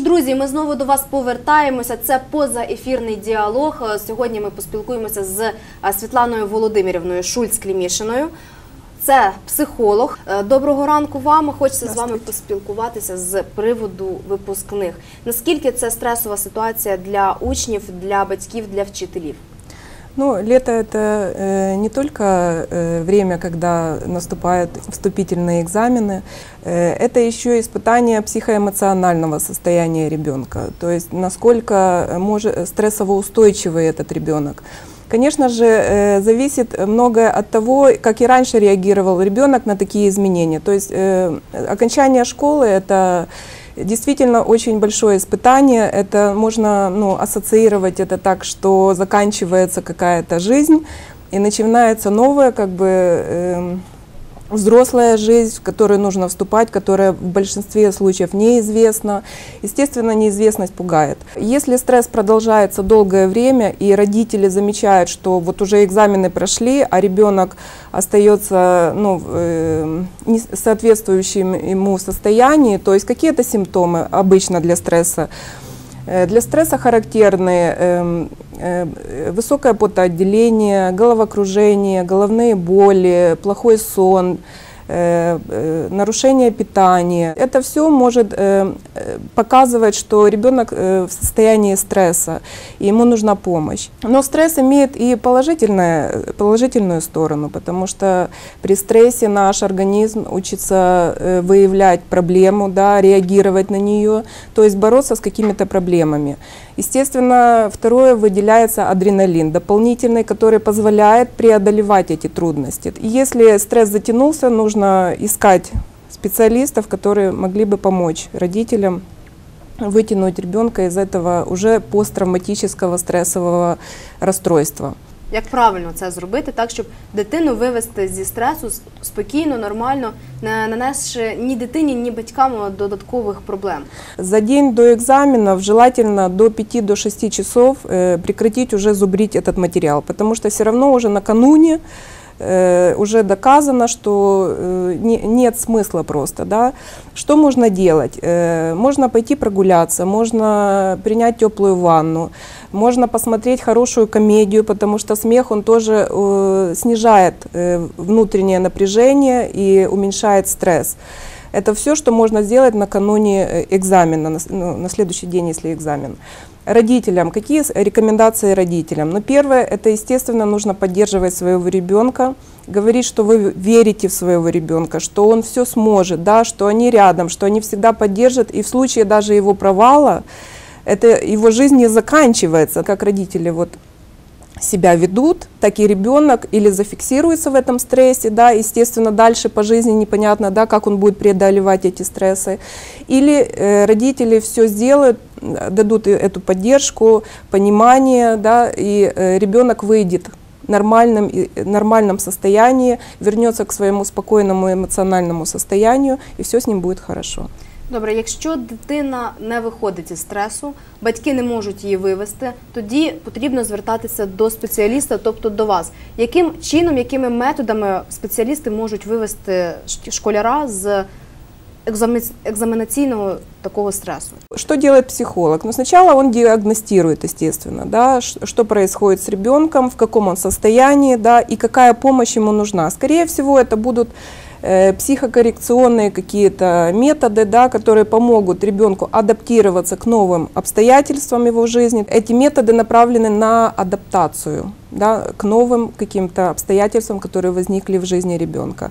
ж, друзі, ми знову до вас повертаємося. Це позаефірний діалог. Е, Сьогодні ми поспілкуємося з е, Світланою Володимирівною Шульц-Клімішиною. Це психолог. Е, Доброго ранку вам. Хочеться з вами поспілкуватися з приводу випускних. Наскільки це стресова ситуація для учнів, для батьків, для вчителів? Ну, лето это э, не только э, время, когда наступают вступительные экзамены, э, это еще испытание психоэмоционального состояния ребенка, то есть насколько может, стрессово-устойчивый этот ребенок. Конечно же, э, зависит многое от того, как и раньше реагировал ребенок на такие изменения. То есть э, окончание школы это действительно очень большое испытание. Это можно ну, ассоциировать это так, что заканчивается какая-то жизнь и начинается новая, как бы. эм, взрослая жизнь, в которую нужно вступать, которая в большинстве случаев неизвестна. Естественно, неизвестность пугает. Если стресс продолжается долгое время, и родители замечают, что вот уже экзамены прошли, а ребенок остается ну, э, не соответствующим ему состоянии, то есть какие-то симптомы обычно для стресса, Для стресса характерны эм, э, высокое потоотделение, головокружение, головные боли, плохой сон, э, э, нарушение питания. Это все может э, э, показывать, что ребенок э, в состоянии стресса, и ему нужна помощь. Но стресс имеет и положительное, положительную сторону, потому что при стрессе наш организм учится э, выявлять проблему, да, реагировать на нее, то есть бороться с какими-то проблемами. Естественно, второе выделяется адреналин дополнительный, который позволяет преодолевать эти трудности. Если стресс затянулся, нужно искать специалистов, которые могли бы помочь родителям вытянуть ребенка из этого уже посттравматического стрессового расстройства. Як правильно це зробити, так щоб дитину вивести зі стресу с- спокійно, нормально, не нанесши ні дитині, ні батькам додаткових проблем? За день до экзаменов желательно до 5-6 часов э, прекратить уже зубрить этот материал, потому что все равно уже накануне э, уже доказано, что э, не- нет смысла просто. Да? Что можно делать? Э, Можно пойти прогуляться, можно принять теплую ванну, можно посмотреть хорошую комедию, потому что смех, он тоже э, снижает э, внутреннее напряжение и уменьшает стресс. Это все, что можно сделать накануне э, экзамена, на, ну, на следующий день, если экзамен. Родителям, какие рекомендации родителям? Ну, первое, это, естественно, нужно поддерживать своего ребенка, говорить, что вы верите в своего ребенка, что он все сможет, да, что они рядом, что они всегда поддержат, и в случае даже его провала, это его жизнь не заканчивается, как родители вот себя ведут, так и ребенок или зафиксируется в этом стрессе, да, естественно, дальше по жизни непонятно, да, как он будет преодолевать эти стрессы, или э, родители все сделают, дадут эту поддержку, понимание, да, и э, ребенок выйдет в нормальном, э, нормальном состоянии, вернется к своему спокойному эмоциональному состоянию, и все с ним будет хорошо. Добре, якщо дитина не виходить із стресу, батьки не можуть її вивести, тоді потрібно звертатися до спеціаліста, тобто до вас. Яким чином, якими методами спеціалісти можуть вивести школяра з екзаменаційного такого стресу? Что делает психолог? Ну, сначала он диагностирует, естественно, да, что происходит с ребенком, в каком он состоянии, да, и какая помощь ему нужна. Скорее всего, это будут психокоррекционные какие-то методы, да, которые помогут ребенку адаптироваться к новым обстоятельствам его жизни. Эти методы направлены на адаптацию да, к новым каким-то обстоятельствам, которые возникли в жизни ребенка.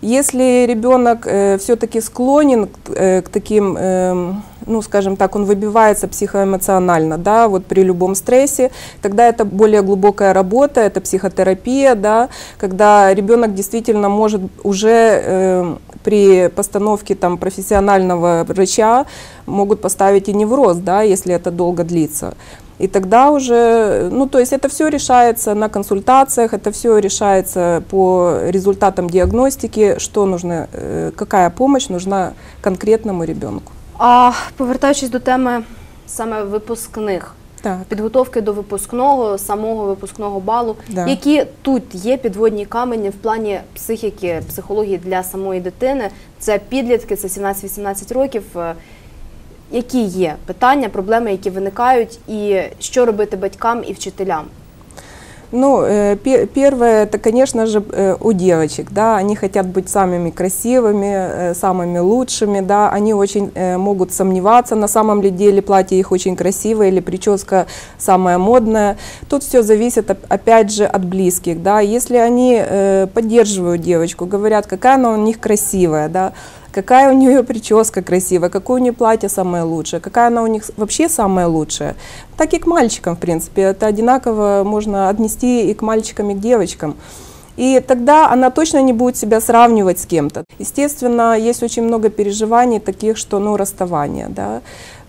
Если ребенок все-таки склонен к, э, к таким, эм, ну, скажем так, он выбивается психоэмоционально, да, вот при любом стрессе, тогда это более глубокая работа, это психотерапия, да, когда ребенок действительно может уже эм, при постановке там профессионального врача могут поставить и невроз, да, если это долго длится. И тогда уже, ну то есть это все решается на консультациях, это все решается по результатам диагностики, что нужно, э, какая помощь нужна конкретному ребенку. А повертаючись до теми саме випускних, Так. підготовки до випускного, самого випускного балу, Да. які тут є підводні камені в плані психіки, психології для самої дитини. Це підлітки, це 17-18 років. Е, які є питання, проблеми, які виникають, і що робити батькам і вчителям? Ну, э, пе- первое, это, конечно же, э, у девочек, да, они хотят быть самыми красивыми, э, самыми лучшими, да, они очень могут сомневаться, на самом ли деле платье их очень красивое или прическа самая модная. Тут все зависит, оп- опять же, от близких, да, если они поддерживают девочку, говорят, какая она у них красивая, да, какая у нее прическа красивая, какое у нее платье самое лучшее, какая она у них вообще самая лучшая. Так и к мальчикам, в принципе, это одинаково можно отнести и к мальчикам, и к девочкам. И тогда она точно не будет себя сравнивать с кем-то. Естественно, есть очень много переживаний таких, что, ну, расставание, да,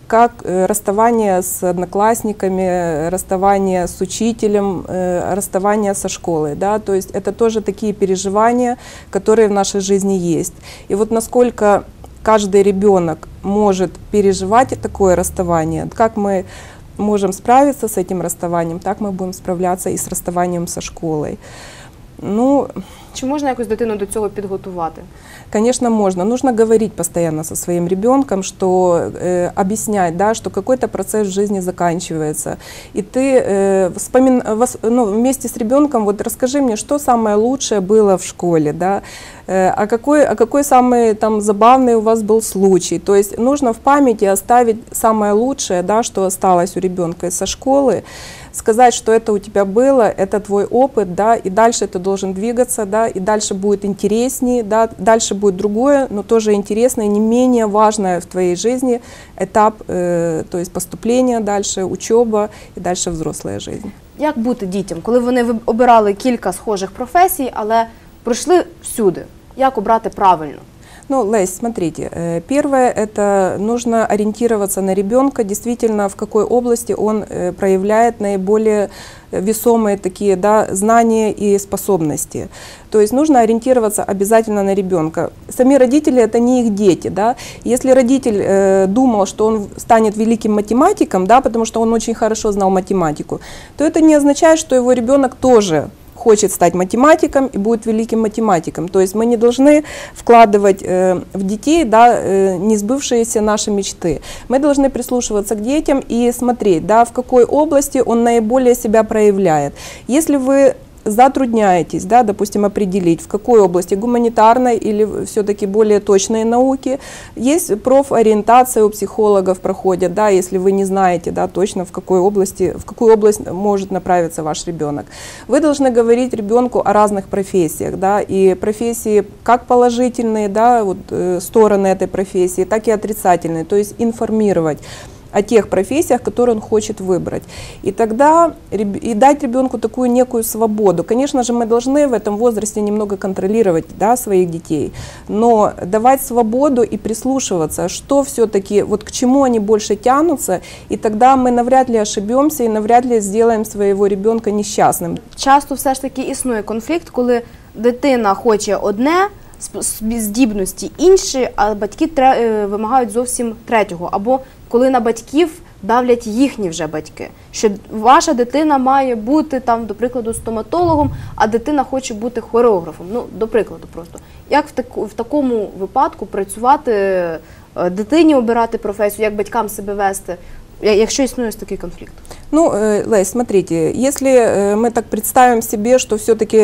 как э, расставание с одноклассниками, расставание с учителем, э, расставание со школой, да, то есть это тоже такие переживания, которые в нашей жизни есть. И вот насколько каждый ребенок может переживать такое расставание, как мы можем справиться с этим расставанием, так мы будем справляться и с расставанием со школой. Ну, Чи можна якось дитину до цього підготувати? Конечно, можно. Нужно говорить постоянно со своим ребенком, что э, объяснять, да, что какой-то процесс в жизни заканчивается. И ты э, вспомин, вос- ну, вместе с ребенком вот расскажи мне, что самое лучшее было в школе, да, э, а какой, а какой самый там забавный у вас был случай. То есть нужно в памяти оставить самое лучшее, да, что осталось у ребенка со школы, сказать, что это у тебя было, это твой опыт, да, и дальше ты должен двигаться, да, и дальше будет интереснее, да, дальше будет другое, но тоже интересное, не менее важное в твоей жизни этап, э, то есть поступление дальше, учеба и дальше взрослая жизнь. Як бути дітям, коли вони виб- обирали кілька схожих професій, але пройшли всюди? Як обрати правильно? Ну, Лесь, смотрите, э, первое это нужно ориентироваться на ребенка, действительно, в какой области он э, проявляет наиболее весомые такие да, знания и способности. То есть нужно ориентироваться обязательно на ребенка. Сами родители это не их дети. Да? Если родитель э, думал, что он станет великим математиком, да, потому что он очень хорошо знал математику, то это не означает, что его ребенок тоже хочет стать математиком и будет великим математиком. То есть мы не должны вкладывать э, в детей да, э, не сбывшиеся наши мечты. Мы должны прислушиваться к детям и смотреть, да, в какой области он наиболее себя проявляет. Если вы затрудняетесь, да, допустим, определить, в какой области гуманитарной или все-таки более точные науки. Есть профориентация у психологов проходят, да, если вы не знаете да, точно, в какой области, в какую область может направиться ваш ребенок. Вы должны говорить ребенку о разных профессиях, да, и профессии как положительные, да, вот, э, стороны этой профессии, так и отрицательные, то есть информировать о тех профессиях, которые он хочет выбрать. И тогда реб- и дать ребенку такую некую свободу. Конечно же, мы должны в этом возрасте немного контролировать да, своих детей, но давать свободу и прислушиваться, что все-таки, вот к чему они больше тянутся, и тогда мы навряд ли ошибемся и навряд ли сделаем своего ребенка несчастным. Часто все ж таки існує конфлікт, коли дитина хоче одне, сп- сп- здібності інші, а батьки тре- е, вимагають зовсім третього. Або коли на батьків давлять їхні вже батьки, що ваша дитина має бути там, до прикладу, стоматологом, а дитина хоче бути хореографом. Ну, до прикладу, просто як в таку в такому випадку працювати е, дитині, обирати професію, як батькам себе вести, я- якщо існує ось такий конфлікт. Ну, э, Лесь, смотрите, если э, мы так представим себе, что все-таки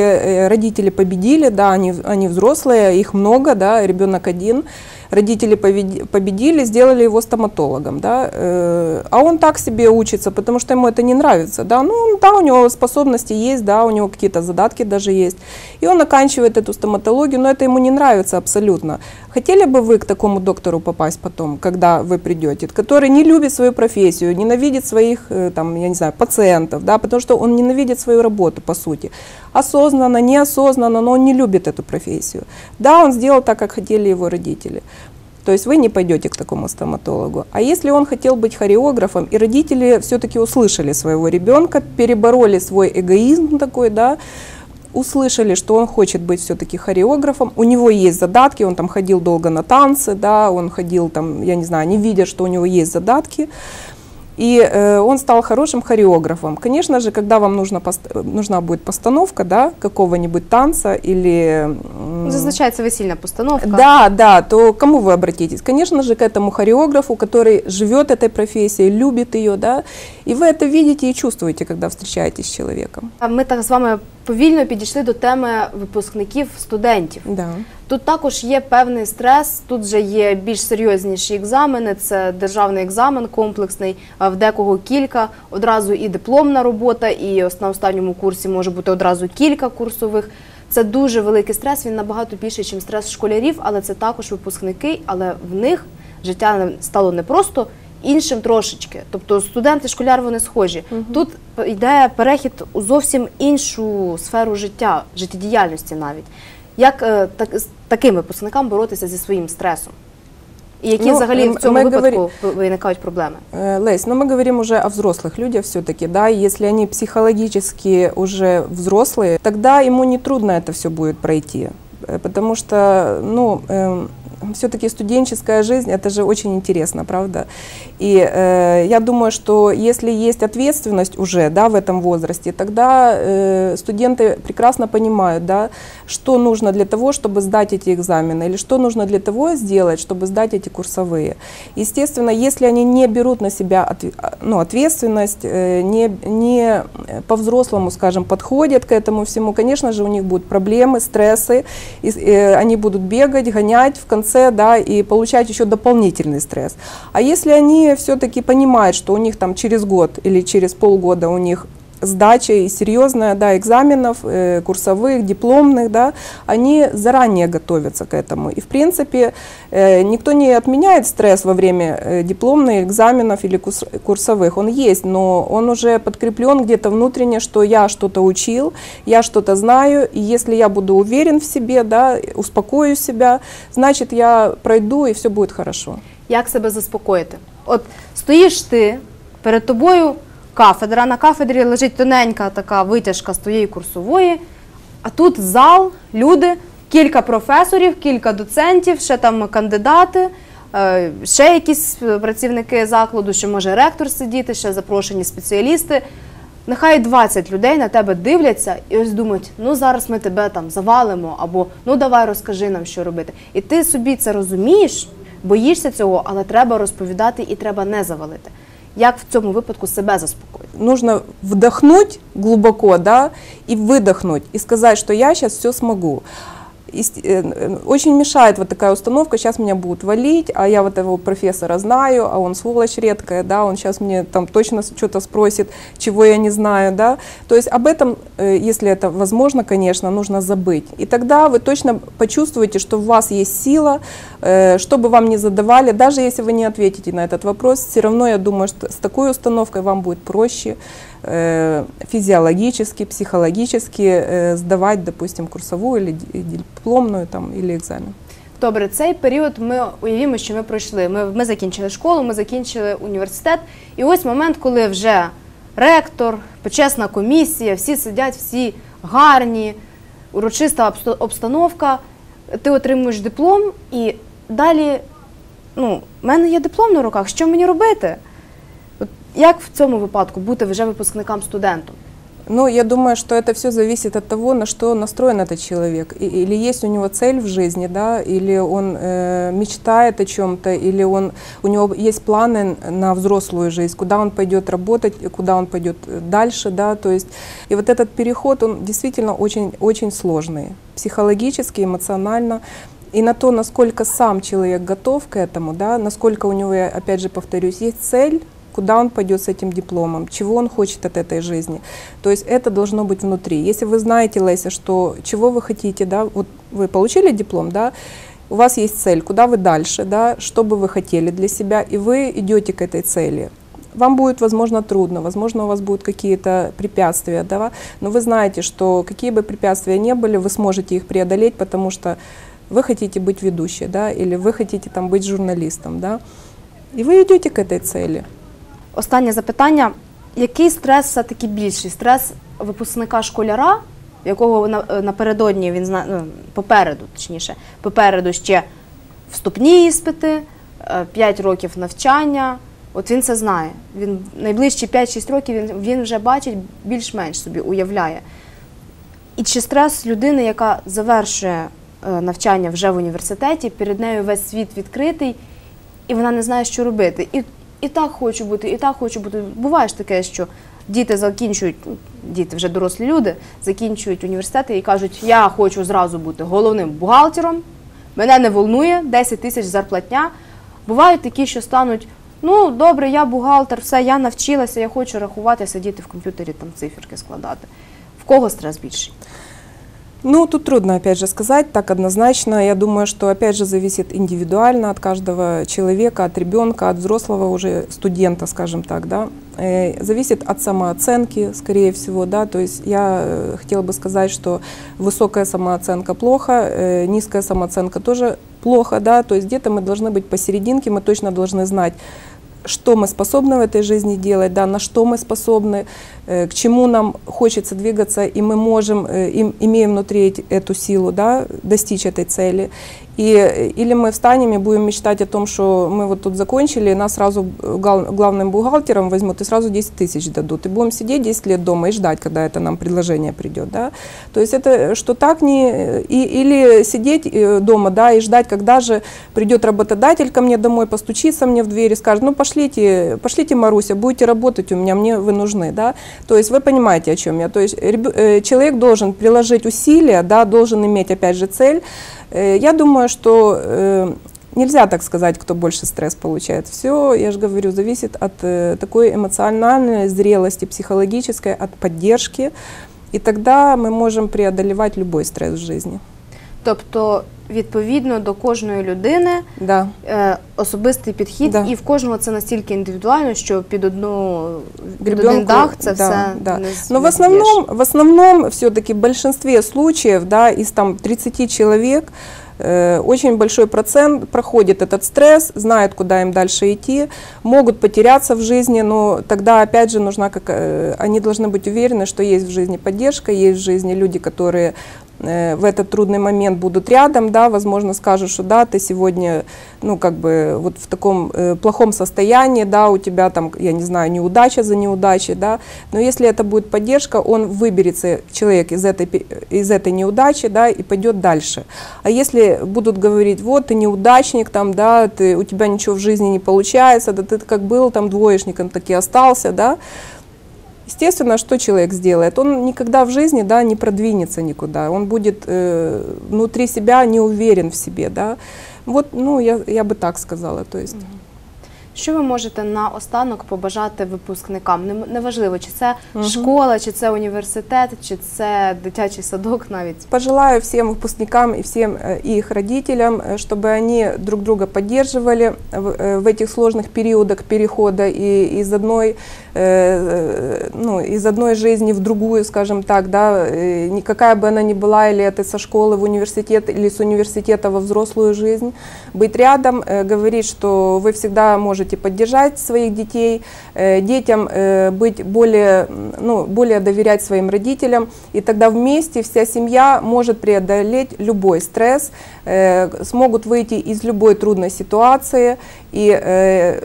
родители победили, да, они, они взрослые, их много, да, ребенок один, родители победили, сделали его стоматологом, да, э, а он так себе учится, потому что ему это не нравится, да, ну, да, у него способности есть, да, у него какие-то задатки даже есть, и он оканчивает эту стоматологию, но это ему не нравится абсолютно. Хотели бы вы к такому доктору попасть потом, когда вы придете, который не любит свою профессию, ненавидит своих, э, там, я не знаю, пациентов, да, потому что он ненавидит свою работу, по сути. Осознанно, неосознанно, но он не любит эту профессию. Да, он сделал так, как хотели его родители. То есть вы не пойдете к такому стоматологу. А если он хотел быть хореографом, и родители все-таки услышали своего ребенка, перебороли свой эгоизм такой, да, услышали, что он хочет быть все-таки хореографом, у него есть задатки, он там ходил долго на танцы, да, он ходил там, я не знаю, они видят, что у него есть задатки, и э, он стал хорошим хореографом. Конечно же, когда вам нужна, пост- нужна будет постановка да, какого-нибудь танца или... Ну, Зазвичай це весільна постановка. да, да, то к кому вы обратитесь? Конечно же, к этому хореографу, который живет этой профессией, любит ее, да, и вы это видите и чувствуете, когда встречаетесь с человеком. А Ми так з вами повільно підійшли до теми випускників студентів. Да. Тут також є певний стрес, тут вже є більш серйозніші екзамени. Це державний екзамен комплексний, в декого кілька, одразу і дипломна робота, і на останньому курсі може бути одразу кілька курсових. Це дуже великий стрес. Він набагато більший, ніж стрес школярів, але це також випускники. Але в них життя стало не просто іншим трошечки. Тобто студенти, школяр вони схожі. Тут йде перехід у зовсім іншу сферу життя, життєдіяльності навіть. Як е, так, з таким випускникам боротися зі своїм стресом? І які Ну, взагалі м- в цьому ми випадку говорі- виникають проблеми? Э, Лесь, но мы говорим уже о взрослых людях все-таки, да, и если они психологически уже взрослые, тогда ему не трудно это все будет пройти, Э, потому что, ну, все-таки студенческая жизнь, это же очень интересно, правда? И э, я думаю, что если есть ответственность уже, да, в этом возрасте, тогда э, студенты прекрасно понимают, да, что нужно для того, чтобы сдать эти экзамены, или что нужно для того сделать, чтобы сдать эти курсовые. Естественно, если они не берут на себя а, ну, ответственность, э, не, не по-взрослому, скажем, подходят к этому всему, конечно же, у них будут проблемы, стрессы, и, с- э, они будут бегать, гонять в конце, да, и получать еще дополнительный стресс. А если они все-таки понимают, что у них там через год или через полгода у них сдача и серьезная, да, экзаменов, э, курсовых, дипломных, да, они заранее готовятся к этому. И, в принципе, э, никто не отменяет стресс во время э, дипломных экзаменов или курс- курсовых. Он есть, но он уже подкреплен где-то внутренне, что я что-то учил, я что-то знаю, и если я буду уверен в себе, да, успокою себя, значит, я пройду, и все будет хорошо. Як себе заспокоїти? От стоїш ти, перед тобою кафедра, на кафедрі лежить тоненька така витяжка з твоєї курсової, а тут зал, люди, кілька професорів, кілька доцентів, ще там кандидати, е, ще якісь е, працівники закладу, ще може ректор сидіти, ще запрошені спеціалісти. Нехай 20 людей на тебе дивляться і ось думають, ну зараз ми тебе там завалимо, або ну давай розкажи нам, що робити. І ти собі це розумієш, боїшся цього, але треба розповідати і треба не завалити. Як в цьому випадку себе заспокоїти? нужно вдохнуть глубоко, да, и выдохнуть, и сказать, что я сейчас все смогу. Э, Очень мешает вот такая установка, сейчас меня будут валить, а я вот этого профессора знаю, а он сволочь редкая, да, он сейчас мне там точно что-то спросит, чего я не знаю, да. То есть об этом, э, если это возможно, конечно, нужно забыть. И тогда вы точно почувствуете, что в вас есть сила, э, что бы вам ни задавали, даже если вы не ответите на этот вопрос, все равно я думаю, что с такой установкой вам будет проще физиологически, психологически сдавать, допустим, курсовую или ди- там, или экзамен. Добре, цей період ми уявімо, що ми пройшли. Ми, ми закінчили школу, ми закінчили університет. І ось момент, коли вже ректор, почесна комісія, всі сидять, всі гарні, урочиста обстановка. Ти отримуєш диплом, і далі, ну, в мене є диплом на руках, що мені робити? От як в цьому випадку бути вже випускникам студентом? Ну, я думаю, что это все зависит от того, на что настроен этот человек. И- или есть у него цель в жизни, да, или он э, мечтает о чем-то, или он, у него есть планы на взрослую жизнь, куда он пойдет работать, куда он пойдет дальше, да, то есть, и вот этот переход, он действительно очень, очень сложный, психологически, эмоционально, и на то, насколько сам человек готов к этому, да, насколько у него, опять же повторюсь, есть цель, куда он пойдет с этим дипломом, чего он хочет от этой жизни. То есть это должно быть внутри. Если вы знаете, Леся, что чего вы хотите, да, вот вы получили диплом, да, у вас есть цель, куда вы дальше, да, что бы вы хотели для себя, и вы идете к этой цели. Вам будет, возможно, трудно, возможно, у вас будут какие-то препятствия, да, но вы знаете, что какие бы препятствия ни были, вы сможете их преодолеть, потому что вы хотите быть ведущей, да, или вы хотите там быть журналистом, да, и вы идете к этой цели. Останнє запитання: який стрес все-таки більший? Стрес випускника школяра, якого е, напередодні він ну, попереду, точніше, попереду ще вступні іспити, 5 років навчання, От він це знає. Він найближчі 5-6 років він, він вже бачить, більш-менш собі уявляє. І чи стрес людини, яка завершує е, навчання вже в університеті, перед нею весь світ відкритий, і вона не знає, що робити. І, і так хочу бути, і так хочу бути. Буває ж таке, що діти закінчують, діти вже дорослі люди, закінчують університети і кажуть, я хочу зразу бути головним бухгалтером, мене не волнує 10 тисяч зарплатня. Бувають такі, що стануть. Ну, добре, я бухгалтер, все, я навчилася, я хочу рахувати, сидіти в комп'ютері, там циферки складати. В кого стрес більший? Ну, тут трудно, опять же, сказать так однозначно. Я думаю, что, опять же, зависит индивидуально от каждого человека, от ребенка, от взрослого уже студента, скажем так, да. Э, Зависит от самооценки, скорее всего, да. То есть я э, хотела бы сказать, что высокая самооценка плохо, э, низкая самооценка тоже плохо, да. То есть где-то мы должны быть посерединке, мы точно должны знать, что мы способны в этой жизни делать, да, на что мы способны, э, к чему нам хочется двигаться, и мы можем, э, им- имеем внутри эту силу, да, достичь этой цели. И, или мы встанем и будем мечтать о том, что мы вот тут закончили, и нас сразу э, главным бухгалтером возьмут и сразу 10 тысяч дадут. И будем сидеть 10 лет дома и ждать, когда это нам предложение придет. Да? То есть это что так не... И, или сидеть э, дома да, и ждать, когда же придет работодатель ко мне домой, постучится мне в дверь и скажет, ну пошлите, пошлите, Маруся, будете работать у меня, мне вы нужны. Да? То есть вы понимаете, о чем я. То есть э, человек должен приложить усилия, да, должен иметь, опять же, цель. Я думаю, что э, нельзя так сказать, кто больше стресс получает. Все, я же говорю, зависит от э, такой эмоциональной зрелости, психологической, от поддержки. И тогда мы можем преодолевать любой стресс в жизни. Тобто, відповідно до кожної людини Да. е, особистий підхід, Да. і в кожного це настільки індивідуально, що під одну під Гребенку, один дах це да, все да. не з- Но в не зб'єш. основном, в основном все-таки в большинстве случаев, да, из там 30 человек, э, очень большой процент проходит этот стресс, знают, куда им дальше идти, могут потеряться в жизни, но тогда опять же нужна, как, э, они должны быть уверены, что есть в жизни поддержка, есть в жизни люди, которые э, в этот трудный момент будут рядом, да, возможно, скажут, что да, ты сегодня, ну, как бы, вот в таком э, плохом состоянии, да, у тебя там, я не знаю, неудача за неудачей, да, но если это будет поддержка, он выберется, человек, из этой, из этой неудачи, да, и пойдет дальше. А если будут говорить, вот, ты неудачник, там, да, ты, у тебя ничего в жизни не получается, да ты как был там двоечником, так и остался, да, Естественно, что человек сделает? Он никогда в жизни да, не продвинется никуда. Он будет э, внутри себя не уверен в себе. Да? Вот, ну, я, я бы так сказала. То есть. Що ви можете наостанок побажати випускникам? Не- Неважливо, чи це школа, чи це університет, чи це дитячий садок навіть. Пожелаю всем выпускникам и всем их родителям, чтобы они друг друга поддерживали в, этих сложных периодах перехода и из одной, ну, из одной жизни в другую, скажем так, да, э, ни- какая бы она ни была, или это со школы в университет, или с университета во взрослую жизнь, быть рядом, э, говорить, что вы всегда можете поддержать своих детей, э, детям э, быть более, ну, более доверять своим родителям, и тогда вместе вся семья может преодолеть любой стресс, э, смогут выйти из любой трудной ситуации, и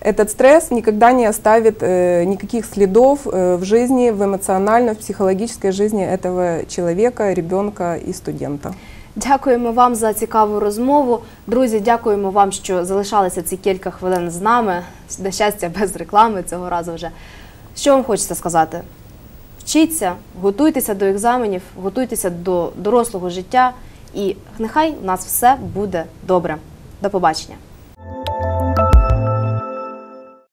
этот стресс никогда не оставит никаких следов в жизни, в эмоциональной, в психологической жизни этого человека, ребенка и студента. Дякуємо вам за цікаву розмову. Друзі, дякуємо вам, що залишалися ці кілька хвилин з нами. До щастя, без реклами цього разу вже. Що вам хочеться сказати? Вчіться, готуйтеся до екзаменів, готуйтеся до дорослого життя, і нехай у нас все буде добре. До побачення.